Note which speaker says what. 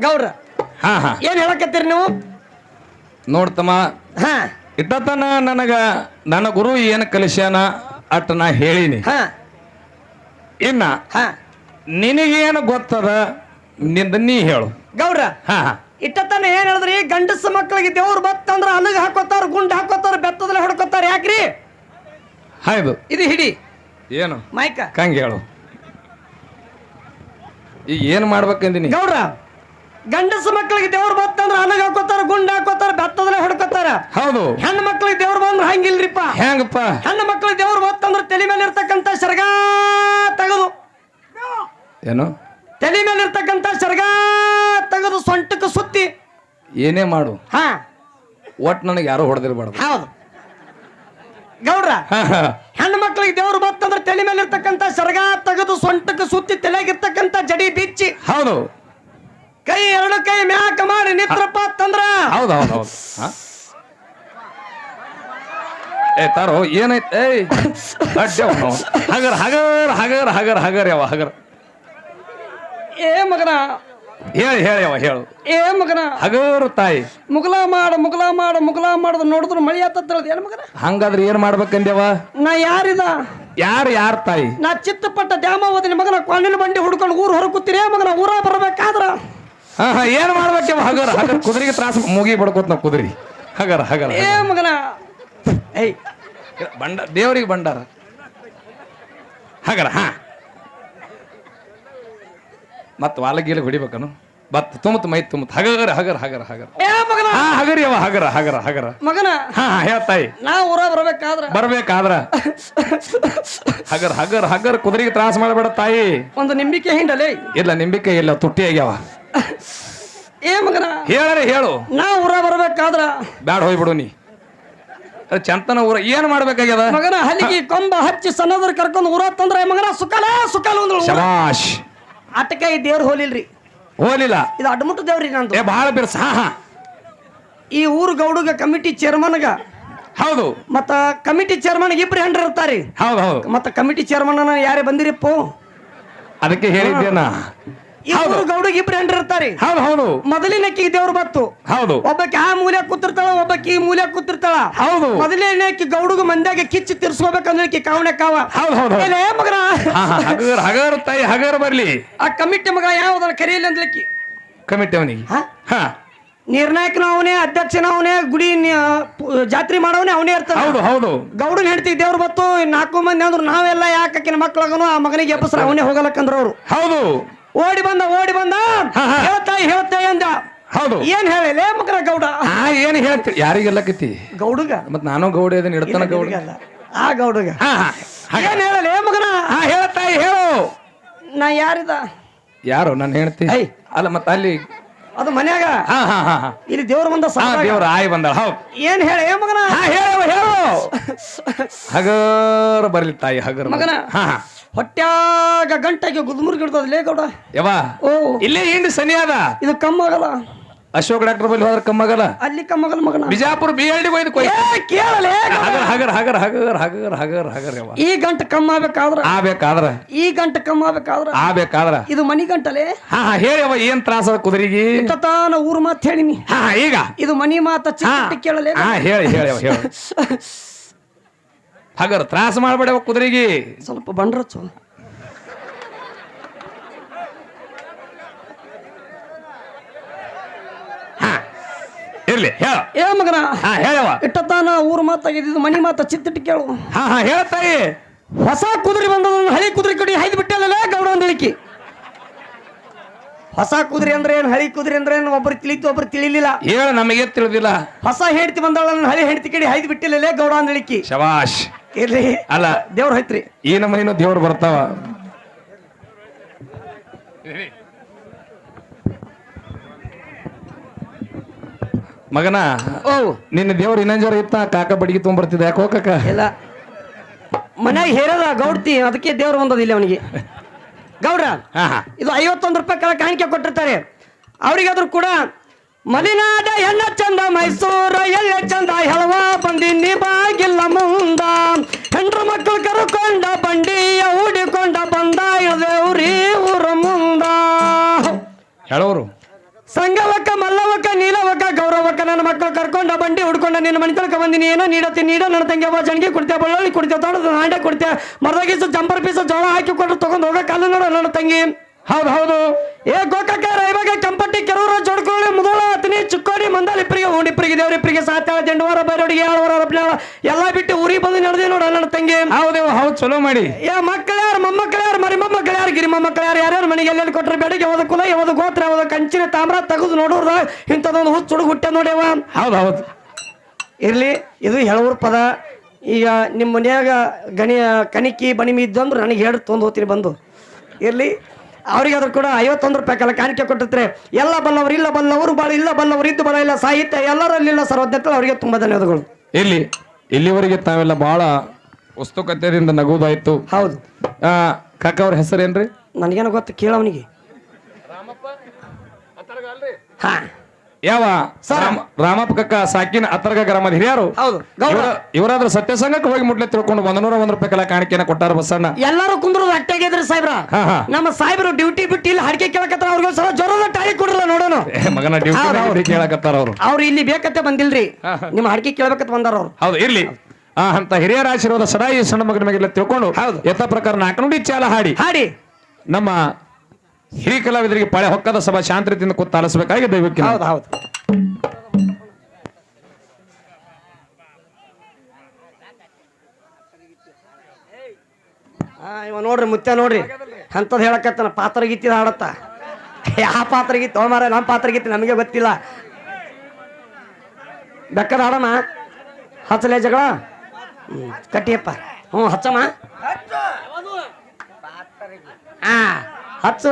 Speaker 1: ಗೌಡ್ರ
Speaker 2: ಹಾ ಹಾ.
Speaker 1: ಏನ್ ಹೇಳಕತ್ತೀರಿ ನೀವು?
Speaker 2: ನೋಡ್ತಮ್ಮ
Speaker 1: ಹಾ.
Speaker 2: ಇಟ್ಟತನ ನನಗ ನನ್ನ ಗುರು ಏನು ಕಲಿಸ್ಯಾನ ಅಟ್ ನಾ ಹೇಳಿನಿ.
Speaker 1: ಹಾ.
Speaker 2: ಇನ್ನ
Speaker 1: ಹಾ.
Speaker 2: ನಿನಗೇನು ಗೊತ್ತದ ನಿಂದ ನೀ ಹೇಳು.
Speaker 1: ಗೌರ
Speaker 2: ಹಾ ಹಾ.
Speaker 1: ಇಟ್ಟತನ ಏನ್ ಹೇಳಿದ್ರಿ? ಗಂಡಸ ಮಕ್ಕಳಿಗೆ ದೇವ್ರು ಬತ್ತಂದ್ರ ಅನಗ ಹಾಕೋತಾರ ಗುಂಡ್ ಹಾಕೋತಾರ ಬೆತ್ತದಲ್ಲಿ ಹೊಡ್ಕೋತಾರ ಯಾಕ್ರಿ?
Speaker 2: ಹೌದು.
Speaker 1: ಇದು ಹಿಡಿ.
Speaker 2: ಏನು?
Speaker 1: ಮೈಕ.
Speaker 2: ಕಂಗೆ ಹೇಳು. ಈಗ ಏನು ಮಾಡ್ಬೇಕಂದಿನಿ?
Speaker 1: ಗೌಡ್ರ ಗಂಡಸ ಮಕ್ಕಳಿಗೆ ದೇವ್ರು ಬತ್ತಂದ್ರ ಅನಗ ಹಾಕೋತಾರ ಗುಂಡ ಹಾಕೋತಾರ ಬೆತ್ತದಲ್ಲಿ ಹೊಡ್ಕೋತಾರ.
Speaker 2: ಹೌದು.
Speaker 1: ಹೆಣ್ಣು ಮಕ್ಕಳಿಗೆ ದೇವ್ರು ಬಂದ್ರ ಹಂಗಿಲ್ರಿಪ್ಪ.
Speaker 2: ಹೆಂಗಪ್ಪ?
Speaker 1: ಹೆಣ್ಣು ಮಕ್ಕಳಿಗೆ ದೇವ್ರು ಬತ್ತಂದ್ರ ತಲೆ ಮೇಲೆ ಇರ್ತಕ್ಕಂತ ಸರ್ಗ ತೆಗೆದು.
Speaker 2: ಏನು?
Speaker 1: ತಲೆ ಮೇಲೆ ಇರ್ತಕ್ಕಂಥ ಸರ್ಗ ತೆಗೆದು ಸೊಂಟಕ್ಕೆ ಸುತ್ತಿ.
Speaker 2: ಏನೇ ಮಾಡು.
Speaker 1: ಹಾ.
Speaker 2: ಒಟ್ಟು ನನಗೆ ಯಾರು ಹೊಡೆದಿರ್ಬಾರ್ದು.
Speaker 1: ಹೌದು. ಗೌಡ್ರ ಹೆಣ್ಣು ಮಕ್ಕಳಿಗೆ ದೇವ್ರು ಬತ್ತಂದ್ರ ತಲೆ ಮೇಲೆ ಇರ್ತಕ್ಕಂಥ ಸರ್ಗ ತೆಗೆದು ಸೊಂಟಕ್ಕೆ ಸುತ್ತಿ ತಲೆಗಿರ್ತಕ್ಕಂಥ ಜಡಿ ಬಿಚ್ಚಿ.
Speaker 2: ಹೌದು.
Speaker 1: ಕೈ ಎರಡು ಕೈ ಮ್ಯಾಕ ಮಾಡಿ ನಿತ್ರಪ್ಪ ತಂದ್ರ
Speaker 2: ಹೌದು ಹೌದು ಹೌದು. ಹಾ? ಏ ತಾರೋ ಏನೈತೆ? ಏಯ್ ಅಡ್ಡೆ ಅವ್ನು. ಹಗರ್ ಹಗರ್ ಹಗರ್ ಹಗರ್ ಹಗರ್ ಯಾವ ಹಗರ್.
Speaker 1: ಏ ಮಗನ.
Speaker 2: ಹೇಳಿ ಹೇಳಿ ಅವ ಹೇಳು.
Speaker 1: ಏ ಮಗನ.
Speaker 2: ಹಗರು ತಾಯಿ.
Speaker 1: ಮುಗಲ ಮಾಡ ಮುಗಲ ಮಾಡ ಮುಗಲ ಮಾಡೋದು ನೋಡಿದ್ರು ಮಳಿ ಆತತ್ತಿರೋದು ಏನ್ ಮಗನ?
Speaker 2: ಹಂಗಾದ್ರೆ ಏನ್ ಮಾಡ್ಬೇಕಂದ್ಯವ
Speaker 1: ನಾ ಯಾರಿದ?
Speaker 2: ಯಾರು ಯಾರ ತಾಯಿ?
Speaker 1: ನಾ ಚಿತ್ತಪಟ್ಟ ದ್ಯಾಮ ಓದಿನ ಮಗನ ಕೊಂಡಿನ ಬಂಡಿ ಹುಡ್ಕೊಂಡು ಊರು ಹೊರ ಕೂತೀರಿ ಮಗನ. ಊರ ಬರ್ಬೇಕಾದ್ರ?
Speaker 2: ಏನ್ ಮಾಡ್ಬೇಕು ಹಗರ್ ಹಗರ್. ಕುದುರೆಗೆ ತ್ರಾಸ ಮುಗಿ ಬಡ್ಕೋತ್ ನಾವು ಕುದುರಿ. ಹಗರ ಹಗರ
Speaker 1: ಏ ಮಗನ. ಏಯ್.
Speaker 2: ಬಂಡ ದೇವರಿಗೆ ಬಂಡಾರ ಹಗರ ಹಾ. ಮತ್ ವಾಲಗೀಲ ಹೊಡಿಬೇಕನು. ಬತ್ ತುಂಬತ್ ಮೈ ತುಮತ್. ಹಗರ ಹಗರ ಹಗರ ಹಗರ.
Speaker 1: ಏ ಮಗನ.
Speaker 2: ಹಾ ಹಗರಿ ಅವ ಹಗರ ಹಗರ ಹಗರ.
Speaker 1: ಮಗನ.
Speaker 2: ಹಾ ಹೇಳ್ತಾಯಿ
Speaker 1: ನಾ ಊರ ಬರ್ಬೇಕಾದ್ರ.
Speaker 2: ಬರ್ಬೇಕಾದ್ರ. ಹಗರ್ ಹಗರ್ ಹಗರ್. ಕುದುರೆಗೆ ತ್ರಾಸ ಮಾಡಬೇಡ ತಾಯಿ.
Speaker 1: ಒಂದು ನಿಂಬಿಕೆ ಹಿಂಡಲೇ.
Speaker 2: ಇಲ್ಲ ನಿಂಬಿಕೆ ಇಲ್ಲ ತುಟ್ಟಿ ಆಗ್ಯಾವ.
Speaker 1: ಏ ಮಗನ?
Speaker 2: ಹೇಳರೆ ಹೇಳು.
Speaker 1: ನಾ ಊರ ಬರ್ಬೇಕಾದ್ರ
Speaker 2: ಬ್ಯಾಡ ಹೋಗ್ಬಿಡು ನೀ. ಚಂತನ ಊರ ಏನ್ ಮಾಡ್ಬೇಕಾಗ್ಯದ?
Speaker 1: ಮಗನ ಹಲಿಗೆ ಕೊಂಬ ಹಚ್ಚಿ ಸಣ್ಣದ್ರ ಕರ್ಕೊಂಡು ಊರ ತಂದ್ರೆ ಮಗನ ಸುಖಲ ಸುಖಲ ಒಂದು
Speaker 2: ಶಬಾಷ್.
Speaker 1: ಆಟಕ ಈ ದೇವ್ರು ಹೋಲಿಲ್ರಿ.
Speaker 2: ಹೋಲಿಲ್ಲ.
Speaker 1: ಇದು ಅಡ್ಮುಟ್ಟು ದೇವ್ರಿ ನಂದು.
Speaker 2: ಏ ಬಹಳ ಬಿರ್ಸ ಹಾ ಹಾ.
Speaker 1: ಈ ಊರು ಗೌಡುಗ ಕಮಿಟಿ ಚೇರ್ಮನ್ಗ
Speaker 2: ಹೌದು.
Speaker 1: ಮತ್ತ ಕಮಿಟಿ ಚೇರ್ಮನ್ ಇಬ್ರು ಹೆಂಡ್ರ ಇರ್ತಾರಿ.
Speaker 2: ಹೌದು ಹೌದು.
Speaker 1: ಮತ್ತ ಕಮಿಟಿ ಚೇರ್ಮನ್ ಯಾರೇ ಬಂದಿರಿಪ್ಪು?
Speaker 2: ಅದಕ್ಕೆ ಹೇಳಿದ್ದೇನ.
Speaker 1: ಊರು ಗೌಡುಗ ಇಬ್ರು ಹೆಂಡ್ರ ಇರ್ತಾರಿ.
Speaker 2: ಹೌದು ಹೌದು.
Speaker 1: ಮೊದಲಿನಕ್ಕಿ ದೇವ್ರು ಬತ್ತು
Speaker 2: ಹೌದು.
Speaker 1: ಒಬ್ಬಕ್ಕೆ ಆ ಮೂಲೆ ಕೂತಿರ್ತಾಳ ಒಬ್ಬಕ್ಕೆ ಈ ಮೂಲೆ ಕೂತಿರ್ತಾಳ.
Speaker 2: ಹೌದು.
Speaker 1: ಮೊದಲಿನಕ್ಕಿ ಗೌಡಗ ಮಂದ್ಯಾಗ ಕಿಚ್ಚಿ ತಿರ್ಸ್ಕೋಬೇಕಂದ್ರೆ ಕಾವಣೆ ಕಾವ.
Speaker 2: ಹೌದು ಹೌದು.
Speaker 1: ಏ ಮಗನ.
Speaker 2: ಹಗರ್ ಹಗರ್ ತಾಯಿ ಹಗರ್ ಬರ್ಲಿ.
Speaker 1: ಆ ಕಮಿಟಿ ಮಗ ಯಾವ್ದಾರ ಕರೆಯಲ್ಲ ಅಂದ್ಲಿಕ್ಕಿ
Speaker 2: ಕಮಿಟಿ ಅವನಿಗೆ.
Speaker 1: ಹಾ? ನಿರ್ಣಾಯಕನ ಅವನೇ ಅಧ್ಯಕ್ಷನ ಅವನೇ ಗುಡಿ ಜಾತ್ರೆ ಮಾಡೋನೇ ಅವನೇ ಇರ್ತಾನೆ.
Speaker 2: ಹೌದು ಹೌದು.
Speaker 1: ಗೌಡನ್ ಹೆಂಡತಿ ದೇವ್ರು ಬತ್ತು ನಾಲ್ಕು ಮಂದಿ ಅಂದ್ರು ನಾವೆಲ್ಲ ಯಾಕಿನ ಮಕ್ಕಳಾಗನು ಆ ಮಗನಿಗೆ ಎಬ್ಬಸ್ರ ಅವನೇ ಹೋಗಲಕ್ಕಂದ್ರ ಅವರು.
Speaker 2: ಹೌದು.
Speaker 1: ಓಡಿ ಬಂದ ಓಡಿ ಬಂದ.
Speaker 2: ಹಾ, ಹಾ.
Speaker 1: ಹೇಳ್ತಾಯಿ ಹೇಳ್ತಾಯಿ ಅಂದ
Speaker 2: ಹೌದು.
Speaker 1: ಏನ್ ಹೇಳಲೇ ಮಕರ ಗೌಡ?
Speaker 2: ಆ ಏನ್ ಹೇಳ್ತಿ ಯಾರಿಗೆಲ್ಲಕತ್ತಿ
Speaker 1: ಗೌಡಗ?
Speaker 2: ಮತ್ ನಾನು ಗೌಡ ಇದನ್ನ ಇಡ್ತಾನ ಗೌಡ.
Speaker 1: ಆ ಗೌಡಗ. ಏನ್ ಹೇಳಲೇ ಮಗನ?
Speaker 2: ಹಾ ಹೇಳ್ತಾಯಿ ಹೇಳು.
Speaker 1: ನಾ ಯಾರಿದ?
Speaker 2: ಯಾರು ನಾನು ಹೇಳ್ತಿ. ಅಲ್ಲ ಮತ್ತ ಅಲ್ಲಿ
Speaker 1: ಅದು ಮನ್ಯಾಗ? ಇಲ್ಲಿ ದೇವ್ರ ಬಂದ.
Speaker 2: ದೇವ್ರ ಆಯ್ ಬಂದ ಹೌದು.
Speaker 1: ಏನ್ ಹೇಳ ಏ ಮಗನ?
Speaker 2: ಹೇಳು ಹೇಳು. ಹಗರ್ ಬರ್ಲಿ ತಾಯಿ ಹಗರ್.
Speaker 1: ಮಗನ.
Speaker 2: ಹಾ.
Speaker 1: ಹೊಟ್ಯಾಗ ಗಂಟೆಗೆ ಗುದ್ಮುರ್ಗಿಡ್ತದ ಲೇಗೌಡ ಲೇ ಗೌಡ.
Speaker 2: ಯವ್ವ
Speaker 1: ಓ.
Speaker 2: ಇಲ್ಲೇ ಹಿಂಡಿ ಸನಿ ಅದ?
Speaker 1: ಇದು ಕಮ್ಮಾಗಲ್ಲ
Speaker 2: ಅಶೋಕ್ ಡಾಕ್ಟರ್ ಬಲ್ಲಿ ಹೋದ್ರೆ ಕಮ್ಮಗಲ್ಲ
Speaker 1: ಅಲ್ಲಿ ಕಮ್ಮಾಗಲ್ಲ ಮಗನ.
Speaker 2: ಬಿಜಾಪುರ ಬಿ ಎಲ್ ಡಿ ಹೋಯ್ದು ಕೊಯ್
Speaker 1: ಏ ಕೇಳಲೇ
Speaker 2: ಹಗರ್ ಹಗರ್ ಹಗರ್ ಹಗರ್ ಹಗರ್ ಹಗರ್ ಹಗರ್ ಯವ್ವ.
Speaker 1: ಈ ಗಂಟೆ ಕಮ್ಮಾಗಬೇಕಾದ್ರ
Speaker 2: ಆಬೇಕಾದ್ರ
Speaker 1: ಈ ಗಂಟ ಕಮ್ಮಾಗಬೇಕಾದ್ರ
Speaker 2: ಆಬೇಕಾದ್ರ
Speaker 1: ಇದು ಮನಿ ಗಂಟಲೆ
Speaker 2: ಹಾ ಹಾ ಹೇಳವ್ವ ಏನ್ ತ್ರಾಸ ಅದ ಕುದುರೆಗಿ?
Speaker 1: ತಾನ ಊರ್ ಮಾತು ಹೇಳಿನಿ
Speaker 2: ಹಾ ಹಾ, ಈಗ?
Speaker 1: ಇದು ಮನಿ ಮಾತ
Speaker 2: ಹಾ
Speaker 1: ಚಿಕ್ಕ ಕೇಳಲೇ
Speaker 2: ಹಾ ಹೇಳಿ ಹೇಳಿ ಹೇಳಿ. ಹಗರ್ ತ್ರಾಸ ಮಾಡಬೇಡ ಕುದುರೆಗೆ.
Speaker 1: ಸ್ವಲ್ಪ ಬಂಡ್ರಚ್ಚು
Speaker 2: ಹಾ ಇರ್ಲಿ ಹೇಳ.
Speaker 1: ಏ ಮಗನ
Speaker 2: ಹಾ ಹೇಳವ
Speaker 1: ಇಟ್ಟತಾನ ಊರ್ ಮಾತಾಗಿದ್ದು ಮನಿ ಮಾತ ಚಿತ್ತಿಟ್ಟು ಕೇಳು.
Speaker 2: ಹಾ ಹಾ ಹೇಳ್ತಾಯಿ
Speaker 1: ಹೊಸ ಕುದುರೆ ಬಂದದ ಹಳಿ ಕುದುರೆ ಕಡಿ ಹೈದು ಬಿಟ್ಟಲ್ಲ ಗೌಡ ಅಂದಳಿಕೆ ಹೊಸ ಕುದುರೆ ಅಂದ್ರೆ ಏನು ಹಳಿ ಕುದುರೆ ಅಂದ್ರೆ ಏನು ಒಬ್ರು ತಿಳಿತು ಒಬ್ರು ತಿಳಿಲಿಲ್ಲ.
Speaker 2: ಹೇಳ ನಮಗೆ ತಿಳಿದಿಲ್ಲ.
Speaker 1: ಹೊಸ ಹೆಂಡತಿ ಬಂದಳ ನನ್ನ ಹಳಿ ಹೆಂಡತಿ ಕಡೆ ಹೈದು ಬಿಟ್ಟಿಲ್ಲ ಗೌಡ ಅಂದಳಿಕೆ
Speaker 2: ಶಬಾಷ್.
Speaker 1: ಇರ್ಲಿ
Speaker 2: ಅಲ್ಲ
Speaker 1: ದೇವ್ರ ಹೋಯ್ತ್ರಿ.
Speaker 2: ಈ ನಮ್ಮನೇನು ದೇವ್ರು ಬರ್ತಾವ. ಮಗನ
Speaker 1: ಓ.
Speaker 2: ನಿನ್ನ ದೇವ್ರ ಇನ್ನೊಂಜರ ಇತ್ತ? ಕಾಕ ಬಡಿಗೆ ತೊಗೊಂಡ್ಬರ್ತಿದ್ದೆ ಯಾಕೆ ಕಾಕ
Speaker 1: ಇಲ್ಲ. ಮನ್ಯಾಗ ಹೇರದ ಗೌಡ್ತಿ ಅದಕ್ಕೆ ದೇವ್ರು ಬಂದದಿಲ್ಲ ಅವನಿಗೆ. ಗೌಡ್ರ
Speaker 2: ಹಾ ಹಾ.
Speaker 1: ಇದು ಐವತ್ತೊಂದು ರೂಪಾಯಿ ಕಾಣಿಕೆ ಕೊಟ್ಟಿರ್ತಾರೆ. ಅವರಿಗಾದ್ರೂ ಕೂಡ ಮಲೆನಾಡ ಎಲ್ಲ ಚಂದ ಮೈಸೂರ ಎಲ್ಲ ಚಂದ ಹೆಳವ ಬಂದಿನಿ ಬಾಗಿಲ್ಲ ಮುಂದ. ಹೆಂಡ್ರು ಮಕ್ಕಳು ಕರ್ಕೊಂಡ ಬಂಡಿಯ ಹೂಡಿಕೊಂಡ ಬಂದ ಇಳದೇವ್ರಿ ಊರ ಮುಂದ.
Speaker 2: ಹೇಳೋರು
Speaker 1: ಸಂಗವಕ್ಕ ಮಲ್ಲವಕ್ಕ ನೀಲವಕ್ಕ ಗೌರವಕ್ಕ ನನ್ನ ಮಕ್ಕಳು ಕರ್ಕೊಂಡ ಬಂಡಿ ಹುಡ್ಕೊಂಡ ನಿನ್ನ ಮನೆತನಕ ಬಂದಿನಿ ಏನೋ ನೀಡತ್ತಿ ನೀಡ ನನ್ನ ತಂಗಿ ಒಬ್ಬ ಜನಗೆ ಕೊಡ್ತೇವೆ ಬಳ್ಳೊಳ್ಳಿ ಕೊಡ್ತೇವೆ ತೋಟದ ನಾಂಡೆ ಕೊಡ್ತೇವೆ ಮರದಾಗಿಸು ಜಂಪರ್ ಪೀಸು ಜೋಳ ಹಾಕಿ ಕೊಟ್ಟು ತಗೊಂಡು ಹೋಗೋ ಕಾಲು ನೋಡ ನನ್ನ ತಂಗಿ.
Speaker 2: ಹೌದು ಹೌದು.
Speaker 1: ಏ ಗೋಕಾಕ ರೈವಾಗ ಕೆಂಪಟ್ಟಿ ಕೆರೂರು ಜೋಡ್ಕೊಳ್ಳಿ ಹತ್ತನಿ ಚಿಕ್ಕೋಡಿ ಮಂದಾಲ್ ಇಪ್ಪರಿಗೆ ದೇವ್ರ ದೇವರಿಪ್ಪರಿಗೆ ಸಾತ್ಯಾಳ ದಂಡವಾರ ಬೈರೋಡಿಗೆ ಏಳವರ ರಪ್ನಾಳ ಎಲ್ಲ ಬಿಟ್ಟು ಊರಿಗೆ ಬಂದು ನಡೆದೇ ನೋಡ ನನ್ನ ತಂಗಿ.
Speaker 2: ಹೌದೇವ ಹೌದು ಚಲೋ ಮಾಡಿ.
Speaker 1: ಏ ಮೊಮ್ಮಕ್ಕಳ ಯಾರು ಮರಿ ಮೊಮ್ಮಕ್ಕಳ್ಯಾರು ಗಿರಿ ಮೊಮ್ಮಕ್ಕಳ್ಯಾರು ಯಾರ್ಯಾರು ಮನೆಗೆ ಎಲ್ಲೆಲ್ಲಿ ಕೊಟ್ಟರೆ ಬೆಳಗ್ಗೆ ಯಾವ್ದು ಕುಲ ಯಾವ್ದು ಗೋತ್ರ ಯಾವ್ದು ಕಂಚಿನ ತಾಮ್ರ ತೆಗೆದು ನೋಡೋರ ಇಂಥದೊಂದು ಹುಚ್ಚು ಹುಡುಗ ಹುಟ್ಟೆ ನೋಡ್ಯವ?
Speaker 2: ಹೌದು ಹೌದು.
Speaker 1: ಇರ್ಲಿ ಇದು ಹೇಳೋರ್ ಪದ. ಈಗ ನಿಮ್ಮ ಮನ್ಯಾಗ ಗಣಿ ಕಣಿಕಿ ಬಣಿಮಿ ಇದ್ದಂದ್ರೆ ನನಗೆ ಹೇಳಿ ತೊಂದು ಹೋಗ್ತೀನಿ ಬಂದು. ಇರ್ಲಿ ಅವ್ರಿಗೆ ಅದ್ರ ಕೂಡ ಐವತ್ತೊಂದು ರೂಪಾಯಿ ಕಾಣಿಕೆ ಕೊಟ್ಟಿರ್ತಾರೆ ಎಲ್ಲ ಬಲ್ಲವರು ಇಲ್ಲ ಬಲ್ಲವರು ಬಾಳ ಇಲ್ಲ ಬಲ್ಲವರು ಇದ್ದು ಬಲ ಇಲ್ಲ ಸಾಹಿತ್ಯ ಎಲ್ಲರಲ್ಲಿಲ್ಲ ಸರ್ವಜ್ಞತೆ ಅವರಿಗೆ ತುಂಬಾ ಧನ್ಯವಾದಗಳು.
Speaker 2: ಇಲ್ಲಿ ಇಲ್ಲಿವರೆಗೆ ತಾವೆಲ್ಲ ಬಹಳ ಉಸ್ತುಕತೆಯಿಂದ ನಗುವುದಾಯ್ತು.
Speaker 1: ಹೌದು.
Speaker 2: ಆ, ಕಾಕ ಅವ್ರ ಹೆಸರೇನ್ರಿ?
Speaker 1: ನನಗೇನು ಗೊತ್ತು ಕೇಳವನಿಗೆ ಹಾ.
Speaker 2: ಯಾವ? ರಾಮ- ರಾಮಪ್ಪ ಕಕ್ಕ ಸಾಕಿನ ಅತರ್ಗ ಗ್ರಾಮದ ಹಿರಿಯರು?
Speaker 1: ಹೌದು ಸತ್ಯಸಂಗಕ್ಕೆ
Speaker 2: ಇವರ- ಇವರಾದ್ರ ಸತ್ಯ ಸಂಘಕ್ಕೆ ಹೋಗಿ ಮುಟ್ಲೆ ತಿಳ್ಕೊಂಡು ಒಂದ್ ನೂರ ಒಂದ್ ರೂಪಾಯಿ ಕಲಾ ಕಾಣಿಕೆಯನ್ನ ಕೊಟ್ಟಾರ ಬಸಣ್ಣ.
Speaker 1: ಎಲ್ಲರೂ ಕುಂದ್ರು ಅಟ್ಟಾಗಿದ್ರಿ ಸಾಹೇಬ್ರ.
Speaker 2: ಹಾ ಹಾ.
Speaker 1: ನಮ್ಮ ಸಾಹೇಬ್ರು ಡ್ಯೂಟಿ ಬಿಟ್ಟು ಇಲ್ಲಿ ಹಡಿಕೆ ಕೇಳಕತ್ತಾರ ಅವ್ರಿಗೆ ಸಲ ಜ್ವರದ ಟಾಳಿ ಕೊಡ್ರಲ್ಲ ನೋಡೋಣ
Speaker 2: ಏ, ಮಗನ ಡ್ಯೂಟಿ ಕೇಳಕತ್ತಾರ ಅವ್ರು.
Speaker 1: ಅವ್ರು ಇಲ್ಲಿ ಬೇಕತ್ತೆ ಬಂದಿಲ್ರಿ.
Speaker 2: ಹಾ,
Speaker 1: ನಿಮ್ಮ ಹಡಿಕೆ ಕೇಳ್ಬೇಕಂತ ಬಂದಾರ ಅವ್ರು.
Speaker 2: ಹೌದು ಇರ್ಲಿ. ಆ ಅಂತ ಹಿರಿಯರ ಆಶೀರ್ವಾದ ಸದಾ ಈ ಸಣ್ಣ ಮಗನ ಮೇಲೆ ತಿಳ್ಕೊಂಡು
Speaker 1: ಹೌದು.
Speaker 2: ಯಥ ಪ್ರಕಾರ ನಾಲ್ಕು ಚಾಲ ಹಾಡಿ.
Speaker 1: ಹಾಡಿ.
Speaker 2: ನಮ್ಮ ಹಿರಿಯ ಕಲಾವಿದರಿಗೆ ಪಳೆ ಹೊಕ್ಕದ ಸಭಾ ಶಾಂತ ರೀತಿಯಿಂದ ಕೂತ್ ದೈವಕ್ಕೆ
Speaker 1: ಇವ ನೋಡ್ರಿ ಮುತ್ಯ ನೋಡ್ರಿ ಅಂಥದ್ದು ಹೇಳಕತ್ತಾನ. ಪಾತ್ರ ಗೀತಿ ಹಾಡತ್ತ? ಯಾವ ಪಾತ್ರ ಗೀತಿ ಮಾರ ನಮ್ಮ ಪಾತ್ರ ಗೀತಿ ನಮಗೆ ಗೊತ್ತಿಲ್ಲ. ಬೆಕ್ಕದ ಹಾಡೋಣ ಹಚ್ಚಲೇ ಜಗಳ ಕಟ್ಟಿಯಪ್ಪ. ಹ್ಞೂ ಹಚ್ಚಮ್ಮ? ಹಾ ಹಚ್ಚು.